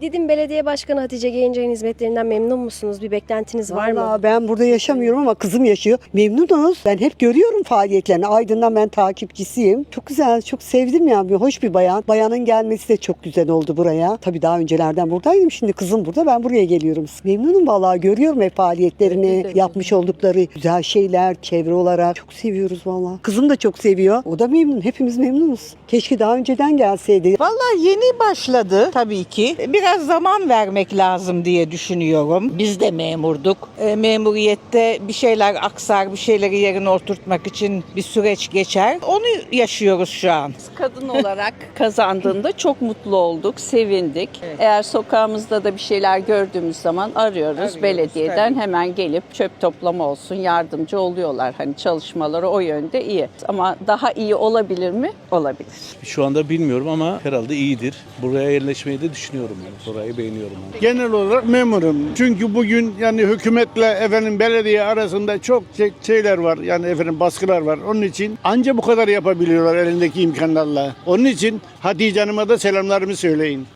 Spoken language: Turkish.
Didim Belediye Başkanı Hatice Geyincay'ın hizmetlerinden memnun musunuz? Bir beklentiniz var mı? Vallahi ben burada yaşamıyorum ama kızım yaşıyor. Memnunuz. Ben hep görüyorum faaliyetlerini. Aydın'dan ben takipçisiyim. Çok güzel, çok sevdim ya. Bir hoş bir bayan. Bayanın gelmesi de çok güzel oldu buraya. Tabii daha öncelerden buradaydım. Şimdi kızım burada. Ben buraya geliyorum. Memnunum vallahi. Görüyorum hep faaliyetlerini. Yapmış oldukları güzel şeyler çevre olarak. Çok seviyoruz vallahi. Kızım da çok seviyor. O da memnun. Hepimiz memnunuz. Keşke daha önceden gelseydi. Vallahi yeni başladı tabii ki. Biraz zaman vermek lazım diye düşünüyorum. Biz de memurduk. E, memuriyette bir şeyler aksar, bir şeyleri yerine oturtmak için bir süreç geçer. Onu yaşıyoruz şu an. kadın olarak kazandığında çok mutlu olduk, sevindik. Eğer sokağımızda da bir şeyler gördüğümüz zaman arıyoruz. Arıyoruz, Belediyeden tabii. hemen gelip çöp toplama olsun yardımcı oluyorlar. Hani çalışmaları o yönde iyi. Ama daha iyi olabilir mi? Olabilir. Şu anda bilmiyorum ama herhalde iyidir. Buraya yerleşmeyi de düşünüyorum yani. Burayı beğeniyorum. Yani. Genel olarak memurum. Çünkü bugün yani hükümetle efendim belediye arasında çok şey- şeyler var. Yani efendim baskılar var. Onun için anca bu kadar yapabiliyorlar elindeki imkanlarla. Onun için Hatice Hanım'a da selamlarımı söyleyin.